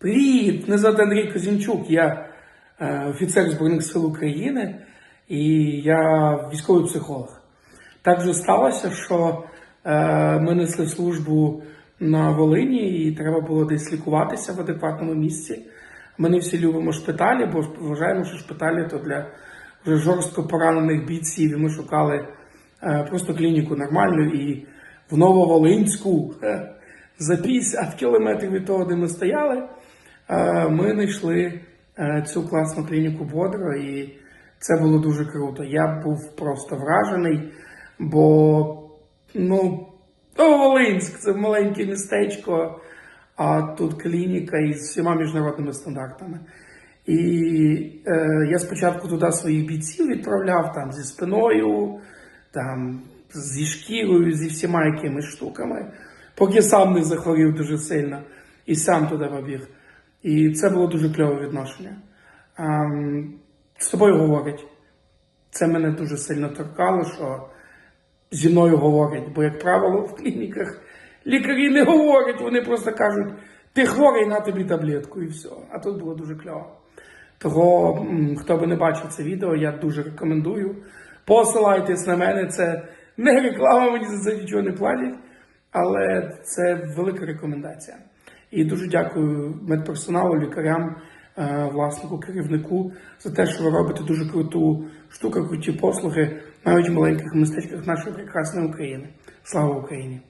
Привіт! Мене звати Андрій Козінчук. Я е, офіцер Збройних сил України і я військовий психолог. Так вже сталося, що е, ми несли службу на Волині і треба було десь лікуватися в адекватному місці. Ми не всі любимо шпиталі, бо вважаємо, що шпиталі то для вже жорстко поранених бійців. І ми шукали е, просто клініку нормальну і в Нововолинську за 50 кілометрів від того, де ми стояли. Е, Ми знайшли е, цю класну клініку бодро, і це було дуже круто. Я був просто вражений, бо ну, Нововолинськ це маленьке містечко, а тут клініка із всіма міжнародними стандартами. І е, я спочатку туди своїх бійців відправляв там зі спиною, там зі шкірою, зі всіма якимись штуками, поки сам не захворів дуже сильно і сам туди побіг. І це було дуже кльове відношення. Ем, з тобою говорять. Це мене дуже сильно торкало, що зі мною говорять. Бо, як правило, в клініках лікарі не говорять, вони просто кажуть, ти хворий, на тобі таблетку і все. А тут було дуже кльово. Того, хто би не бачив це відео, я дуже рекомендую. Посилайтесь на мене, це не реклама, мені за це нічого не платять, але це велика рекомендація. І дуже дякую медперсоналу, лікарям, е, власнику, керівнику за те, що ви робите дуже круту штуку, круті послуги навіть в маленьких містечках нашої прекрасної України. Слава Україні!